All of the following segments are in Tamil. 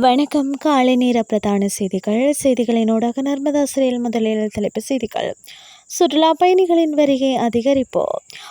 வணக்கம். காலை நேர பிரதான செய்திகள். செய்திகளினூடாக நர்மதா சிறையில் முதலில் தலைப்பு செய்திகள். சுற்றுலா பயணிகளின் வருகை அதிகரிப்பு.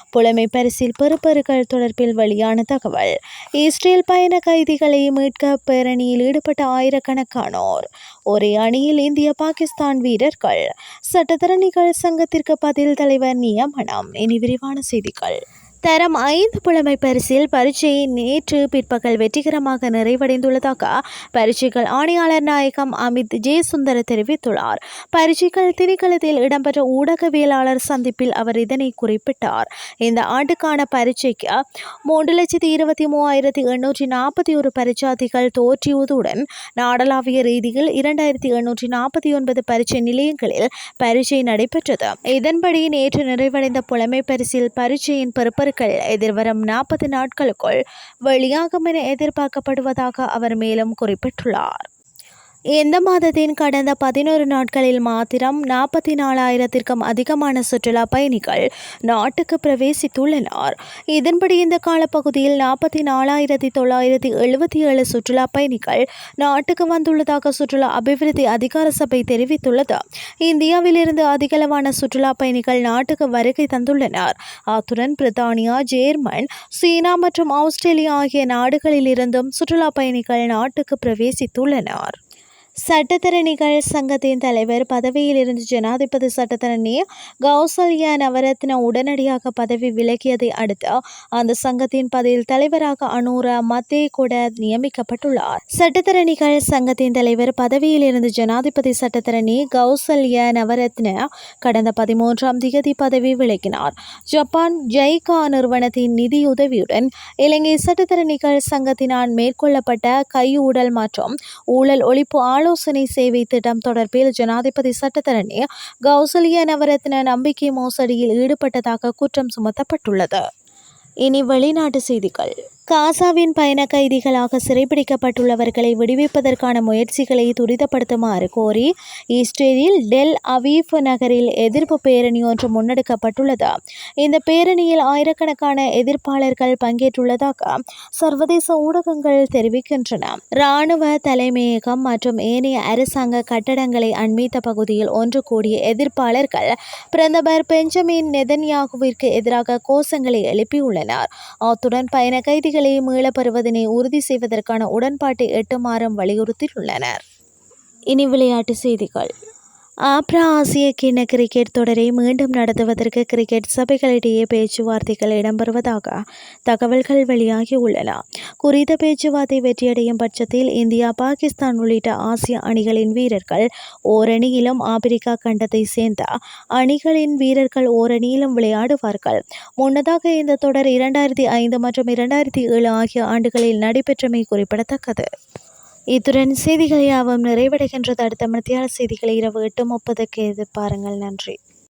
புலமை பரிசில் பெறுபேறுகள் தொடர்பில் வெளியான தகவல். இஸ்ரேல் பயண கைதிகளை மீட்க பேரணியில் ஈடுபட்ட ஆயிரக்கணக்கானோர். ஒரே அணியில் இந்திய பாகிஸ்தான் வீரர்கள். சட்டத்தரணிகள் சங்கத்திற்கு பதில் தலைவர் நியமனம். இனி விரிவான செய்திகள். தரம் ஐந்து புலமை பரிசில் பரீட்சை நேற்று பிற்பகல் வெற்றிகரமாக நிறைவடைந்துள்ளதாக பரீட்சைகள் ஆணையாளர் நாயகம் அமித் ஜெயசுந்தர தெரிவித்துள்ளார். பரீட்சைகள் திணைக்களத்தில் இடம்பெற்ற ஊடகவியலாளர் சந்திப்பில் அவர் இதனை குறிப்பிட்டார். இந்த ஆண்டுக்கான பரீட்சைக்கு மூன்று லட்சத்தி இருபத்தி மூவாயிரத்தி எண்ணூற்றி நாற்பத்தி ஒரு பரீட்சார்த்திகள் தோற்றியதுடன் நாடளாவிய ரீதியில் இரண்டாயிரத்தி எண்ணூற்றி நாற்பத்தி ஒன்பது பரீட்சை நிலையங்களில் பரீட்சை நடைபெற்றது. இதன்படி நேற்று நிறைவடைந்த புலமை பரிசில் பரீட்சையின் பெறுப்பர்கள் எதிர்வரும் நாற்பது நாட்களுக்குள் வெளியாகும் என எதிர்பார்க்கப்படுவதாக அவர் மேலும் குறிப்பிட்டுள்ளார். இந்த மாதத்தின் கடந்த பதினோரு நாட்களில் மாத்திரம் நாற்பத்தி நாலாயிரத்திற்கும் அதிகமான சுற்றுலா பயணிகள் நாட்டுக்கு பிரவேசித்துள்ளனர். இதன்படி இந்த காலப்பகுதியில் நாற்பத்தி நாலாயிரத்தி தொள்ளாயிரத்தி எழுபத்தி ஏழு சுற்றுலா பயணிகள் நாட்டுக்கு வந்துள்ளதாக சுற்றுலா அபிவிருத்தி அதிகார சபை தெரிவித்துள்ளது. இந்தியாவிலிருந்து அதிகளவான சுற்றுலா பயணிகள் நாட்டுக்கு வருகை தந்துள்ளனர். அத்துடன் பிரித்தானியா ஜேர்மன் சீனா மற்றும் ஆஸ்திரேலியா ஆகிய நாடுகளிலிருந்தும் சுற்றுலா பயணிகள் நாட்டுக்கு பிரவேசித்துள்ளனர். சட்டத்தரணிகள் சங்கத்தின் தலைவர் பதவியிலிருந்து ஜனாதிபதி சட்டத்தரணி கௌசல்யா நவரத்ன உடனடியாக பதவி விலகியதை அடுத்து அந்த சங்கத்தின் பதில் தலைவராக அனூர மத்தேகுட நியமிக்கப்பட்டுள்ளார். சட்டத்தரணிகள் சங்கத்தின் தலைவர் பதவியிலிருந்து ஜனாதிபதி சட்டத்தரணி கௌசல்யா நவரத்ன கடந்த பதிமூன்றாம் திகதி பதவி விலகினார். ஜப்பான் ஜெய்கா நிறுவனத்தின் நிதியுதவியுடன் இலங்கை சட்டத்தரணிகள் சங்கத்தினால் மேற்கொள்ளப்பட்ட கையூடல் மற்றும் ஊழல் ஒழிப்பு ஆலோசனை சேவை திட்டம் தொடர்பில் ஜனாதிபதி சட்டத்தரணி கௌசல்யா நவரத்ன நம்பிக்கை மோசடியில் ஈடுபட்டதாக குற்றம் சுமத்தப்பட்டுள்ளது. இனி வெளிநாட்டு செய்திகள். காசாவின் பயண கைதிகளாக சிறைபிடிக்கப்பட்டுள்ளவர்களை விடுவிப்பதற்கான முயற்சிகளை துரிதப்படுத்துமாறு கோரி இஸ்ரேலில் டெல் அவீஃப் நகரில் எதிர்ப்பு பேரணி ஒன்று முன்னெடுக்கப்பட்டுள்ளது. இந்த பேரணியில் ஆயிரக்கணக்கான எதிர்ப்பாளர்கள் பங்கேற்றுள்ளதாக சர்வதேச ஊடகங்கள் தெரிவிக்கின்றன. இராணுவ தலைமையகம் மற்றும் ஏனைய அரசாங்க கட்டடங்களை அண்மித்த பகுதியில் ஒன்று கூடிய எதிர்ப்பாளர்கள் பிரதமர் பெஞ்சமின் நெதன்யாகுவிற்கு எதிராக கோஷங்களை எழுப்பியுள்ளனர். அத்துடன் பயண கைதிகள் கைதிகளை மீளப்பெறுவதனை உறுதி செய்வதற்கான உடன்பாட்டை எட்டுமாறும் வலியுறுத்தியுள்ளனர். இனி விளையாட்டு செய்திகள். ஆப்ரா ஆசிய கிண்ண கிரிக்கெட் தொடரை மீண்டும் நடத்துவதற்கு கிரிக்கெட் சபைகளிடையே பேச்சுவார்த்தைகள் இடம்பெறுவதாக தகவல்கள் வெளியாகி உள்ளன குறித்த பேச்சுவார்த்தை வெற்றியடையும் பட்சத்தில் இந்தியா பாகிஸ்தான் உள்ளிட்ட ஆசிய அணிகளின் வீரர்கள் ஓரணியிலும் ஆப்பிரிக்கா கண்டத்தை சேர்ந்த அணிகளின் வீரர்கள் ஓரணியிலும் விளையாடுவார்கள். முன்னதாக இந்த தொடர் இரண்டாயிரத்தி ஐந்து மற்றும் இரண்டாயிரத்தி ஏழு ஆகிய ஆண்டுகளில் நடைபெற்றமை குறிப்பிடத்தக்கது. இத்துடன் செய்திகள் யாவும் நிறைவடைகின்றது. அடுத்த மத்தியான செய்திகளை இரவு எட்டு முப்பதுக்கு எதிர்பாருங்கள். நன்றி.